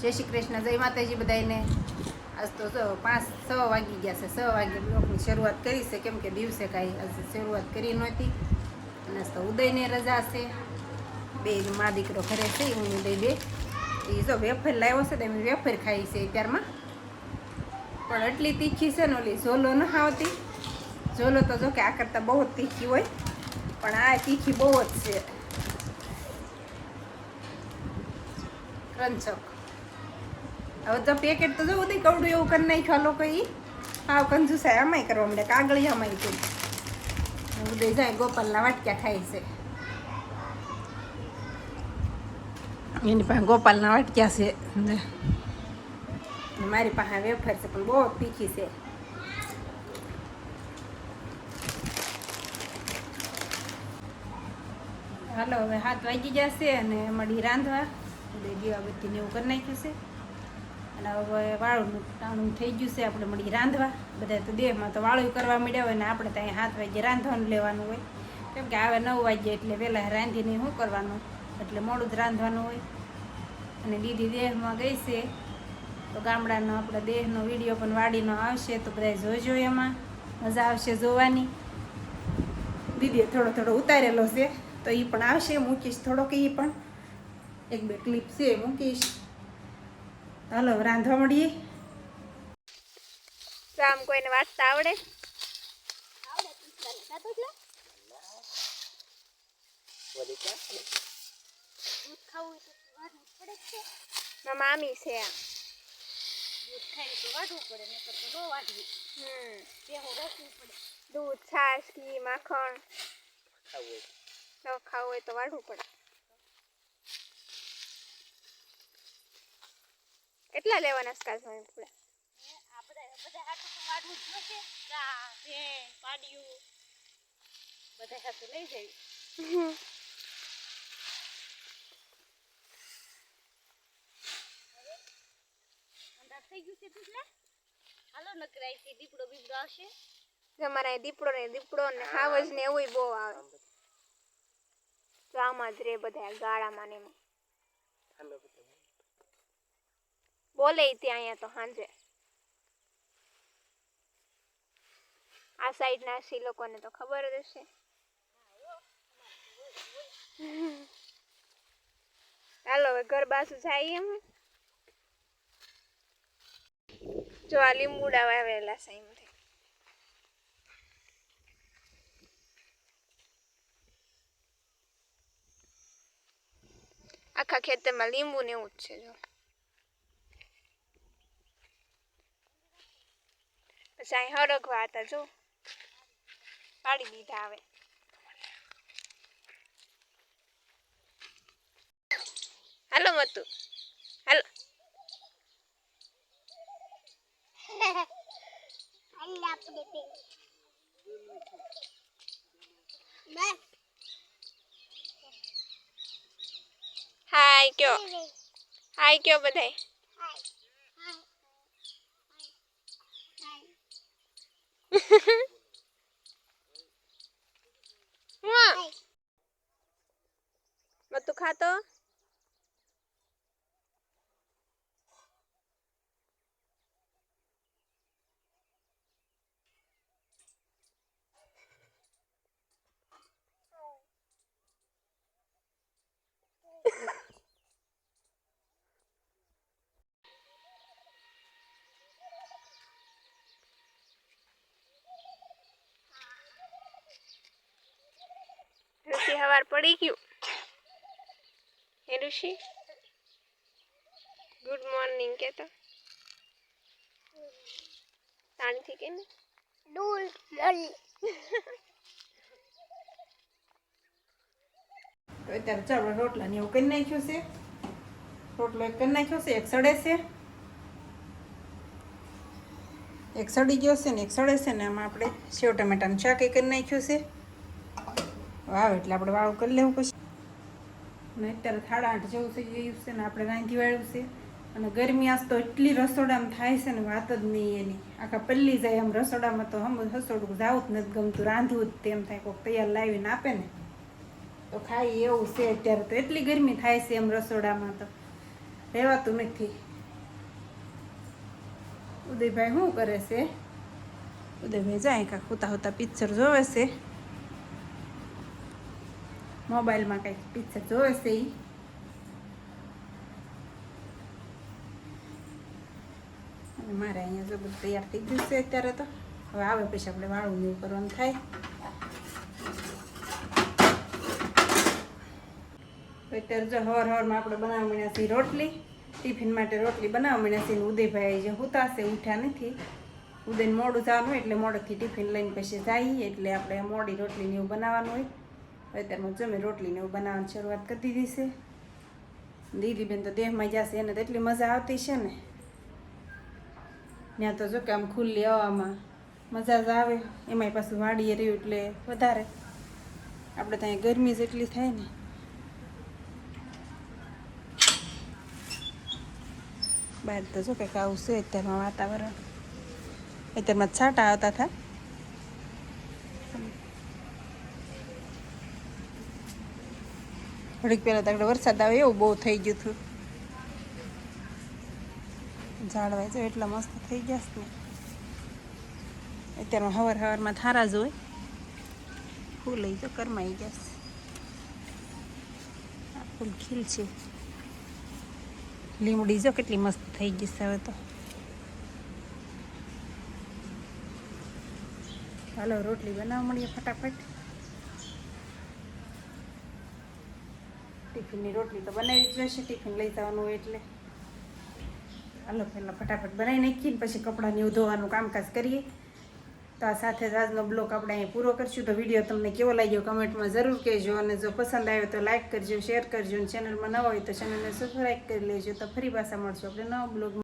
જય શ્રી કૃષ્ણ, જય માતાજી બધાને આજ તો જો પાંચ, છ વાગી ગયા છે, છ વાગે બ્લોકની શરૂઆત કરી છે, કેમ કે દિવસે કાંઈ આજ શરૂઆત કરી નહોતી. અને આજ તો ઉદયને રજા છે. બે મા દીકરો ઘરે છે, હું, ઉદય બે. એ જો વેફર લાવ્યો છે તો એમ વેફર ખાઈ છે અત્યારમાં. પણ એટલી તીખી છે ને ઓલી ઝોલો ન આવતી. ઝોલો તો જો કે આ કરતાં બહુ જ તીખી હોય, પણ આ તીખી બહુ જ છે. ક્રંચક. હવે તો પેકેટ તો જો ઉદય કવડું એવું કરી નાખ્યું આ લોકો ઈ. હા કંજુસાય આમાંય કરવા માંડે કાગળિયામાંય તું. ઉદય જાય, ગોપાલના વાટક્યા ખાય છે. એની પાસે ગોપાલના વાટક્યા છે. મારી પાસે વેફર છે, પણ બહુ તીખી છે. હાલો, હવે હાથ વાગી જશે અને મળી રાંધવા. દીવાબત્તીને એવું કરી નાખ્યું છે. અને હવે વાળું ટાણું થઈ ગયું છે, આપણે મળી રાંધવા. બધા તો દેહમાં તો વાળું કરવા માંડ્યા હોય ને આપણે ત્યાં સાત વાગે રાંધવાનું લેવાનું હોય. કેમ કે આવે નવ વાગ્યે એટલે પહેલાં રાંધીને શું કરવાનું? એટલે મોડું જ રાંધવાનું હોય. અને દીદી દેહમાં ગઈ છે, તો ગામડાનો આપણા દેહનો વીડિયો પણ વાડીનો આવશે, તો બધા જોજો એમાં. મજા આવશે જોવાની. દીદીએ થોડો થોડો ઉતારેલો છે, તો એ પણ આવશે. મૂકીશ થોડોક એ પણ. એક બે ક્લિપ છે, મૂકીશ. હાલો રાંધવા મળીએ? રામ કોઈને વાંચતા આવડે? મામી છે આ હમ. દૂધ છાશ ઘી માખણ. જો ખાવું હોય તો વાઢવું પડે. કેટલા લેવાના છે કાલ સ્વામી પૂરા અમારા દીપડો ને દીપડો ને હાવજ ને એવું બહુ આવે. તો આમાં જ રે બધા ગાળામાં ને એમાં. બોલે ત્યાં અહીંયા તો સાંજે આ સાઈડ ના સી લોકોને તો ખબર જ હશે. હાલો, હવે ઘર બાજુ જાય અમે. જો આ લીંબુડા વાવેલા છે એમાંથી. આખા ખેતરમાં લીંબુ ને એવું જ છે, જો. પછી અહીં હરગવા હતા જો પાડી દીધા હવે હાલો મતું હાલો હાય કયો હાય કયો બધાય મતું ખાતો ઋષિ હવાર પડી ગયું. હે ઋષિ? ગુડ મોર્નિંગ કે તો શાંતિ કે ને તો અત્યારે ચાલો રોટલા ને એવું કરી નાખ્યું છે. રોટલો એક કરી નાખ્યો છે એક સડે છે. એક સડી ગયો છે ને એક સડે છે ને આમાં આપણે સેવ ટમેટાનું શાક એ કરી નાખ્યું છે. વાવ એટલે આપણે વાવ કરી લેવું પછી. ને અત્યારે સાડા આઠ જેવું થઈ ગયું છે ને આપણે રાંધી વાળ્યું છે. અને ગરમી આજ તો એટલી રસોડામાં થાય છે ને વાત જ નહીં એની. આખા પલ્લી જાય એમ રસોડામાં તો હમ રસોડું જાવું જ નથી ગમતું, રાંધવું જ તેમ થાય કોઈક તૈયાર લાવીને આપે ને. તો ખાઈ એવું છે અત્યારે તો એટલી ગરમી થાય છે એમ રસોડામાં તો. રહેવાતું નથી. ઉદયભાઈ શું કરે છે? ઉદયભાઈ જાય કાંક હોતા હોતા પિક્ચર જોવે છે. મોબાઈલમાં કંઈક પિક્ચર જોવે છે એ મારે અહીંયા જો બધું તૈયાર થઈ ગયું છે અત્યારે તો. હવે આવે પછી આપણે વાળું એવું કરવાનું થાય. અત્યારે જો હવાર હવારમાં આપણે બનાવવા માંડ્યા છીએ રોટલી. ટિફિન માટે રોટલી બનાવવા માંડ્યા છીએ ઉદયભાઈ જે હુતાશે ઉઠ્યા નથી. ઉદયને મોડું જવાનું એટલે મોડેથી ટિફિન લઈને પછી જઈએ એટલે આપણે મોડી રોટલી ને એવું બનાવવાનું હોય. અત્યારમાં જો મેં રોટલીને એવું બનાવવાની શરૂઆત કરી દીધી છે. દીદીબેન તો દેહમાં જશે એને તો એટલી મજા આવતી છે ને. ત્યાં તો જો કે આમ ખુલ્લી હવામાં મજા જ આવે. એમાંય પાછું વાડીએ રહ્યું એટલે વધારે. આપણે ત્યાં ગરમી જેટલી થાય ને. બહાર તો જો કંઈક આવું છે, અત્યારમાં વાતાવરણ. અત્યારમાં છાંટા આવતા હતા. થોડીક પહેલાં તો વરસાદ આવે એવું બહુ થઈ ગયું હતું. ઝાડવાય છે એટલા મસ્ત થઈ ગયા છે. અત્યારમાં હવાર હવારમાં થારા જ હોય. ફૂલ અહીં તો કરમાઈ ગયા છે. આ ફૂલ ખીલ છે. લીમડી જો કેટલી મસ્ત થઈ ગઈ છે હવે તો. હાલો, રોટલી બનાવવા મળીએ ફટાફટ. ટિફિનની રોટલી તો બનાવી જ રહેશે ટિફિન લઈ જવાનું એટલે. હાલો, પહેલાં ફટાફટ બનાવી નાખીએ પછી કપડાંને ધોવાનું કામકાજ કરીએ. તો આ સાથે જ આજનો બ્લોગ આપણે અહીં પૂરો કરશું. તો વીડિયો તમને કેવો લાગ્યો કમેન્ટમાં જરૂર કહેજો અને જો પસંદ આવ્યો તો લાઇક કરજો, શેર કરજો અને ચેનલમાં નવા હોય તો ચેનલને સબસ્ક્રાઈબ કરી લેજો. તો ફરી પાછા મળશું આપણે નવો બ્લોગ